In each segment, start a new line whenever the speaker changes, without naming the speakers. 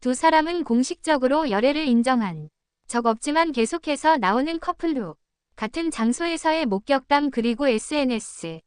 두 사람은 공식적으로 열애를 인정한 적 없지만 계속해서 나오는 커플룩. 같은 장소에서의 목격담 그리고 SNS.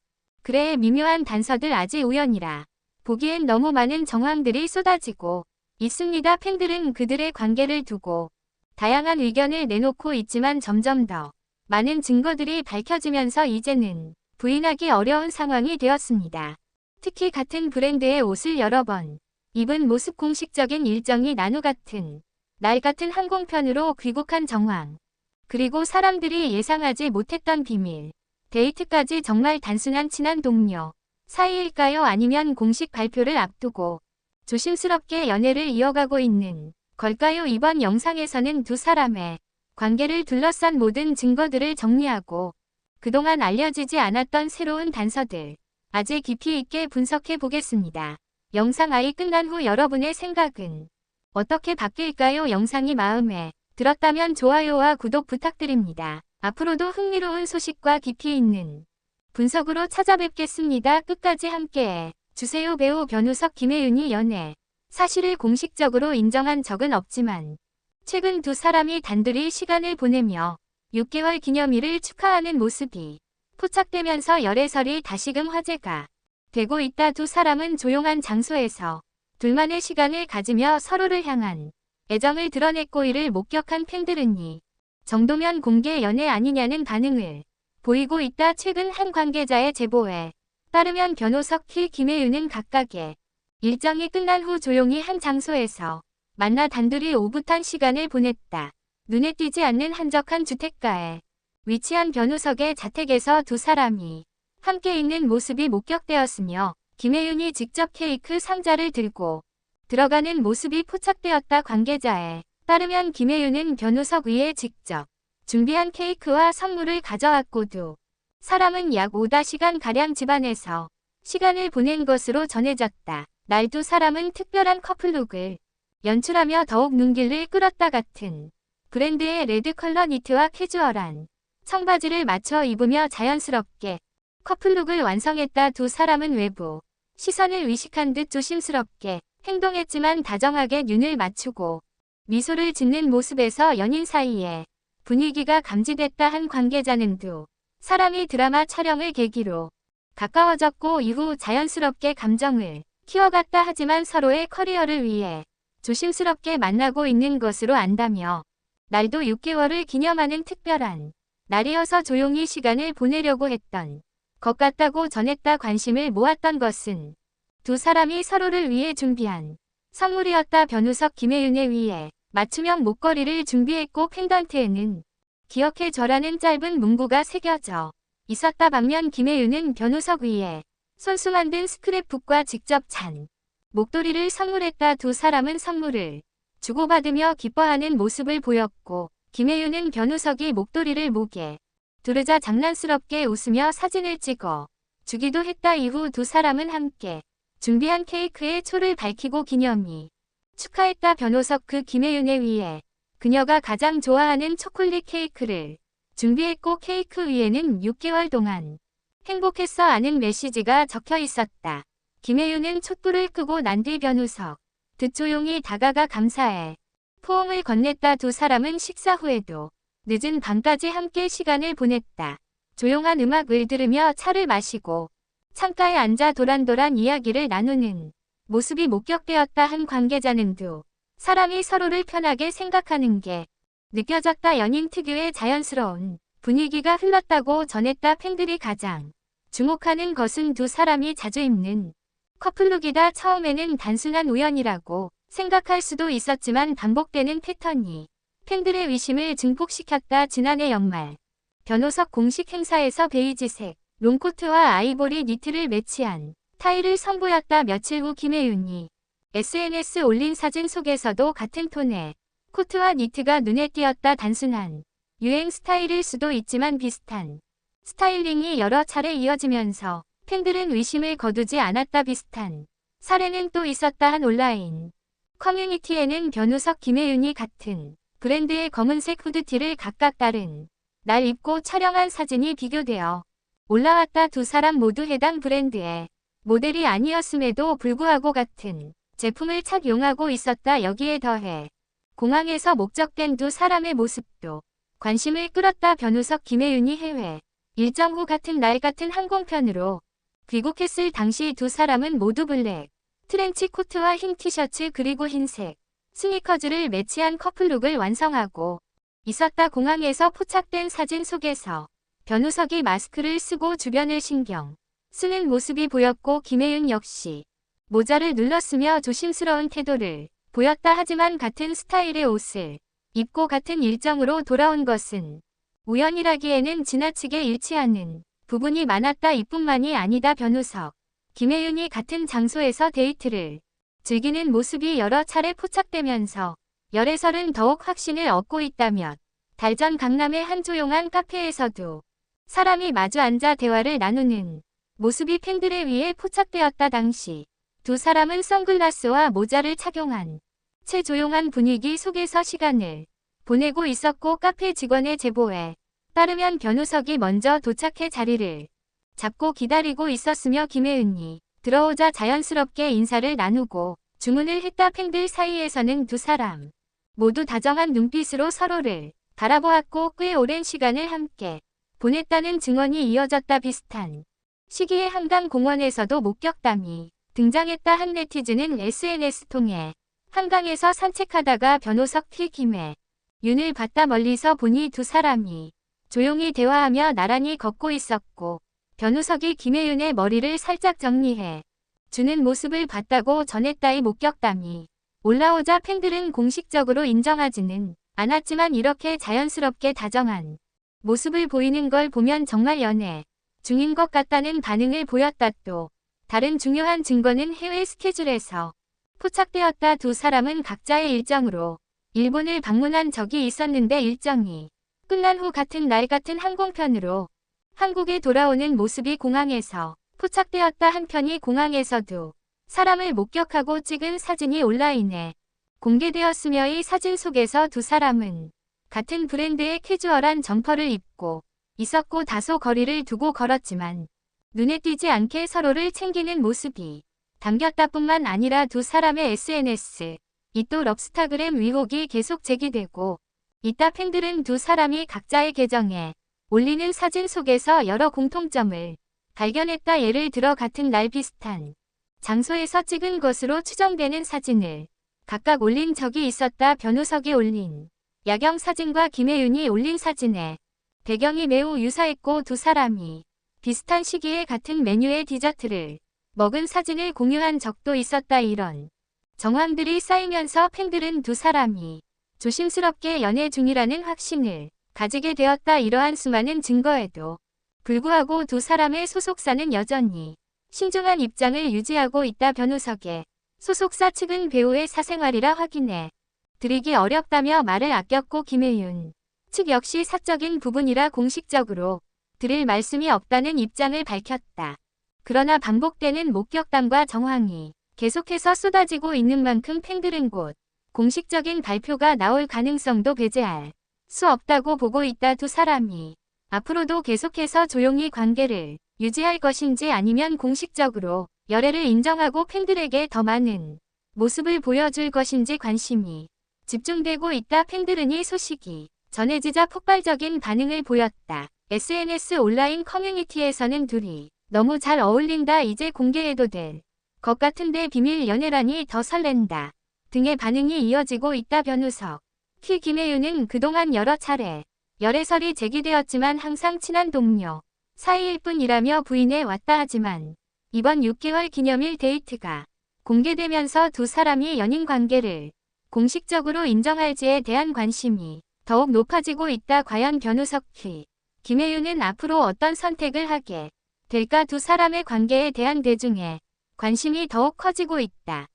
글의 미묘한 단서들 아직 우연이라. 보기엔 너무 많은 정황들이 쏟아지고 있습니다. 팬들은 그들의 관계를 두고 다양한 의견을 내놓고 있지만 점점 더 많은 증거들이 밝혀지면서 이제는 부인하기 어려운 상황이 되었습니다. 특히 같은 브랜드의 옷을 여러 번 입은 모습 공식적인 일정이 나누 같은 날 같은 항공편으로 귀국한 정황. 그리고 사람들이 예상하지 못했던 비밀. 데이트까지 정말 단순한 친한 동료. 사이일까요? 아니면 공식 발표를 앞두고 조심스럽게 연애를 이어가고 있는 걸까요? 이번 영상에서는 두 사람의 관계를 둘러싼 모든 증거들을 정리하고 그동안 알려지지 않았던 새로운 단서들 아주 깊이 있게 분석해 보겠습니다. 영상 아이 끝난 후 여러분의 생각은 어떻게 바뀔까요? 영상이 마음에 들었다면 좋아요와 구독 부탁드립니다. 앞으로도 흥미로운 소식과 깊이 있는 분석으로 찾아뵙겠습니다. 끝까지 함께해 주세요. 배우 변우석 김혜윤이 연애 사실을 공식적으로 인정한 적은 없지만 최근 두 사람이 단둘이 시간을 보내며 6개월 기념일을 축하하는 모습이 포착되면서 열애설이 다시금 화제가 되고 있다. 두 사람은 조용한 장소에서 둘만의 시간을 가지며 서로를 향한 애정을 드러냈고 이를 목격한 팬들은 이 정도면 공개 연애 아니냐는 반응을 보이고 있다. 최근 한 관계자의 제보에 따르면 변호석 킬 김혜윤은 각각의 일정이 끝난 후 조용히 한 장소에서 만나 단둘이 오붓한 시간을 보냈다. 눈에 띄지 않는 한적한 주택가에 위치한 변호석의 자택에서 두 사람이 함께 있는 모습이 목격되었으며 김혜윤이 직접 케이크 상자를 들고 들어가는 모습이 포착되었다 관계자에 따르면 김혜윤은 변호석 위에 직접 준비한 케이크와 선물을 가져왔고 두 사람은 약 5시간가량 집안에서 시간을 보낸 것으로 전해졌다. 날 두 사람은 특별한 커플룩을 연출하며 더욱 눈길을 끌었다 같은 브랜드의 레드 컬러 니트와 캐주얼한 청바지를 맞춰 입으며 자연스럽게 커플룩을 완성했다. 두 사람은 외부 시선을 의식한 듯 조심스럽게 행동했지만 다정하게 눈을 맞추고 미소를 짓는 모습에서 연인 사이에 분위기가 감지됐다 한 관계자는 두 사람이 드라마 촬영을 계기로 가까워졌고 이후 자연스럽게 감정을 키워갔다 하지만 서로의 커리어를 위해 조심스럽게 만나고 있는 것으로 안다며 날도 6개월을 기념하는 특별한 날이어서 조용히 시간을 보내려고 했던 것 같다고 전했다 관심을 모았던 것은 두 사람이 서로를 위해 준비한 선물이었다 변우석 김혜윤에 위해 맞춤형 목걸이를 준비했고 펜던트에는 기억해 저라는 짧은 문구가 새겨져 있었다. 반면 김혜윤은 변우석 위에 손수 만든 스크랩북과 직접 찬 목도리를 선물했다. 두 사람은 선물을 주고받으며 기뻐하는 모습을 보였고 김혜윤은 변우석이 목도리를 목에 두르자 장난스럽게 웃으며 사진을 찍어 주기도 했다 이후 두 사람은 함께 준비한 케이크에 초를 밝히고 기념이 축하했다 변호석 그 김혜윤에 위해 그녀가 가장 좋아하는 초콜릿 케이크를 준비했고 케이크 위에는 6개월 동안 행복했어 하는 메시지가 적혀 있었다. 김혜윤은 촛불을 끄고 난 뒤 변우석 듣조용히 다가가 감사해 포옹을 건넸다 두 사람은 식사 후에도 늦은 밤까지 함께 시간을 보냈다. 조용한 음악을 들으며 차를 마시고 창가에 앉아 도란도란 이야기를 나누는 모습이 목격되었다 한 관계자는 두 사람이 서로를 편하게 생각하는 게 느껴졌다 연인 특유의 자연스러운 분위기가 흘렀다고 전했다 팬들이 가장 주목하는 것은 두 사람이 자주 입는 커플룩이다 처음에는 단순한 우연이라고 생각할 수도 있었지만 반복되는 패턴이 팬들의 의심을 증폭시켰다 지난해 연말. 변호석 공식 행사에서 베이지색 롱코트와 아이보리 니트를 매치한 타일을 선보였다 며칠 후 김혜윤이 SNS 올린 사진 속에서도 같은 톤의 코트와 니트가 눈에 띄었다 단순한 유행 스타일일 수도 있지만 비슷한 스타일링이 여러 차례 이어지면서 팬들은 의심을 거두지 않았다 비슷한 사례는 또 있었다 한 온라인 커뮤니티에는 변우석 김혜윤이 같은 브랜드의 검은색 후드티를 각각 다른 날 입고 촬영한 사진이 비교되어 올라왔다. 두 사람 모두 해당 브랜드의 모델이 아니었음에도 불구하고 같은 제품을 착용하고 있었다. 여기에 더해 공항에서 목적된 두 사람의 모습도 관심을 끌었다. 변우석 김혜윤이 해외 일정 후 같은 날 같은 항공편으로 귀국했을 당시 두 사람은 모두 블랙 트렌치 코트와 흰 티셔츠 그리고 흰색 스니커즈를 매치한 커플룩을 완성하고 있었다 공항에서 포착된 사진 속에서 변우석이 마스크를 쓰고 주변을 신경 쓰는 모습이 보였고 김혜윤 역시 모자를 눌렀으며 조심스러운 태도를 보였다 하지만 같은 스타일의 옷을 입고 같은 일정으로 돌아온 것은 우연이라기에는 지나치게 일치하는 부분이 많았다 이뿐만이 아니다 변우석. 김혜윤이 같은 장소에서 데이트를 즐기는 모습이 여러 차례 포착되면서 열애설은 더욱 확신을 얻고 있다면 달전 강남의 한 조용한 카페에서도 사람이 마주 앉아 대화를 나누는 모습이 팬들에 의해 포착되었다 당시 두 사람은 선글라스와 모자를 착용한 채 조용한 분위기 속에서 시간을 보내고 있었고 카페 직원의 제보에 따르면 변우석이 먼저 도착해 자리를 잡고 기다리고 있었으며 김혜은이 들어오자 자연스럽게 인사를 나누고 주문을 했다 팬들 사이에서는 두 사람 모두 다정한 눈빛으로 서로를 바라보았고 꽤 오랜 시간을 함께 보냈다는 증언이 이어졌다 비슷한 시기에 한강 공원에서도 목격담이 등장했다 한 네티즌은 SNS 통해 한강에서 산책하다가 변호석 필김에 윤을 봤다 멀리서 보니 두 사람이 조용히 대화하며 나란히 걷고 있었고 변우석이 김혜윤의 머리를 살짝 정리해 주는 모습을 봤다고 전했다의 목격담이 올라오자 팬들은 공식적으로 인정하지는 않았지만 이렇게 자연스럽게 다정한 모습을 보이는 걸 보면 정말 연애 중인 것 같다는 반응을 보였다. 또 다른 중요한 증거는 해외 스케줄에서 포착되었다. 두 사람은 각자의 일정으로 일본을 방문한 적이 있었는데 일정이 끝난 후 같은 날 같은 항공편으로 한국에 돌아오는 모습이 공항에서 포착되었다 한편이 공항에서도 사람을 목격하고 찍은 사진이 온라인에 공개되었으며 이 사진 속에서 두 사람은 같은 브랜드의 캐주얼한 점퍼를 입고 있었고 다소 거리를 두고 걸었지만 눈에 띄지 않게 서로를 챙기는 모습이 담겼다 뿐만 아니라 두 사람의 SNS, 이또 럽스타그램 의혹이 계속 제기되고 이따 팬들은 두 사람이 각자의 계정에 올리는 사진 속에서 여러 공통점을 발견했다. 예를 들어 같은 날 비슷한 장소에서 찍은 것으로 추정되는 사진을 각각 올린 적이 있었다. 변우석이 올린 야경 사진과 김혜윤이 올린 사진에 배경이 매우 유사했고 두 사람이 비슷한 시기에 같은 메뉴의 디저트를 먹은 사진을 공유한 적도 있었다. 이런 정황들이 쌓이면서 팬들은 두 사람이 조심스럽게 연애 중이라는 확신을 가지게 되었다 이러한 수많은 증거에도 불구하고 두 사람의 소속사는 여전히 신중한 입장을 유지하고 있다 변호석에 소속사 측은 배우의 사생활이라 확인해 드리기 어렵다며 말을 아꼈고 김혜윤 측 역시 사적인 부분이라 공식적으로 드릴 말씀이 없다는 입장을 밝혔다. 그러나 반복되는 목격담과 정황이 계속해서 쏟아지고 있는 만큼 팬들은 곧 공식적인 발표가 나올 가능성도 배제할 수 없다고 보고 있다 두 사람이 앞으로도 계속해서 조용히 관계를 유지할 것인지 아니면 공식적으로 열애를 인정하고 팬들에게 더 많은 모습을 보여줄 것인지 관심이 집중되고 있다 팬들은 이 소식이 전해지자 폭발적인 반응을 보였다. SNS 온라인 커뮤니티에서는 둘이 너무 잘 어울린다 이제 공개해도 될 것 같은데 비밀 연애라니 더 설렌다. 등의 반응이 이어지고 있다 변우석. 키 김혜윤은 그동안 여러 차례 열애설이 제기되었지만 항상 친한 동료 사이일 뿐이라며 부인해 왔다 하지만 이번 6개월 기념일 데이트가 공개되면서 두 사람이 연인 관계를 공식적으로 인정할지에 대한 관심이 더욱 높아지고 있다 과연 변우석 키 김혜윤은 앞으로 어떤 선택을 하게 될까 두 사람의 관계에 대한 대중의 관심이 더욱 커지고 있다.